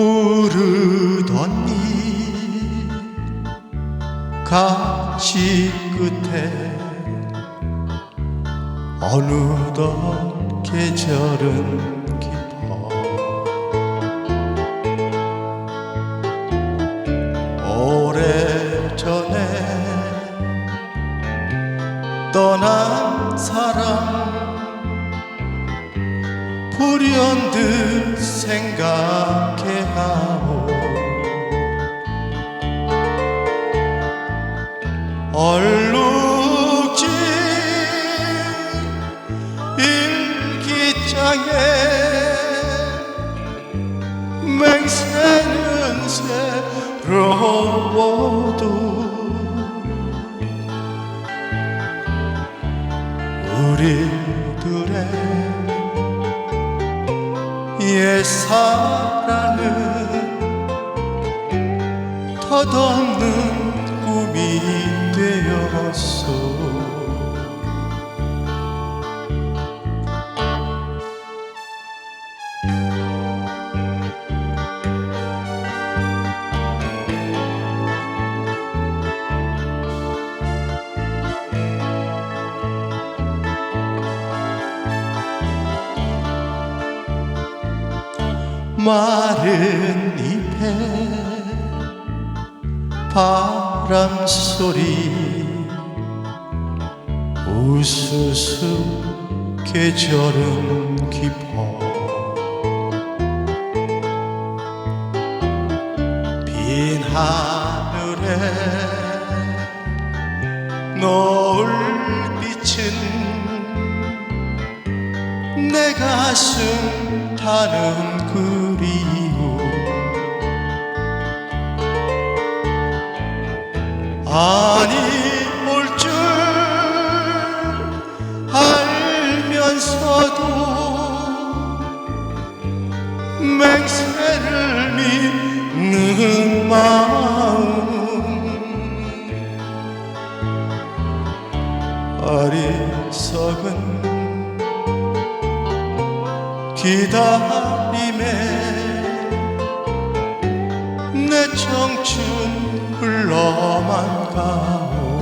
부르더니 가시 끝에 어느덧 계절은 깊어 오래전에 떠난 사람 불현듯 생각해 하오. 얼룩진 일기장에 맹세는 새로워도 옛사랑은 덧없는 꿈이 되었소 마른 잎에 바람 소리 우수수 계절은 깊어 빈 하늘에 노을 빛은 내 가슴 타는 그리움 아니 올 줄 알면서도 맹세를 믿는 마음. 어리석은 기다림에 내 청춘 흘러만 가오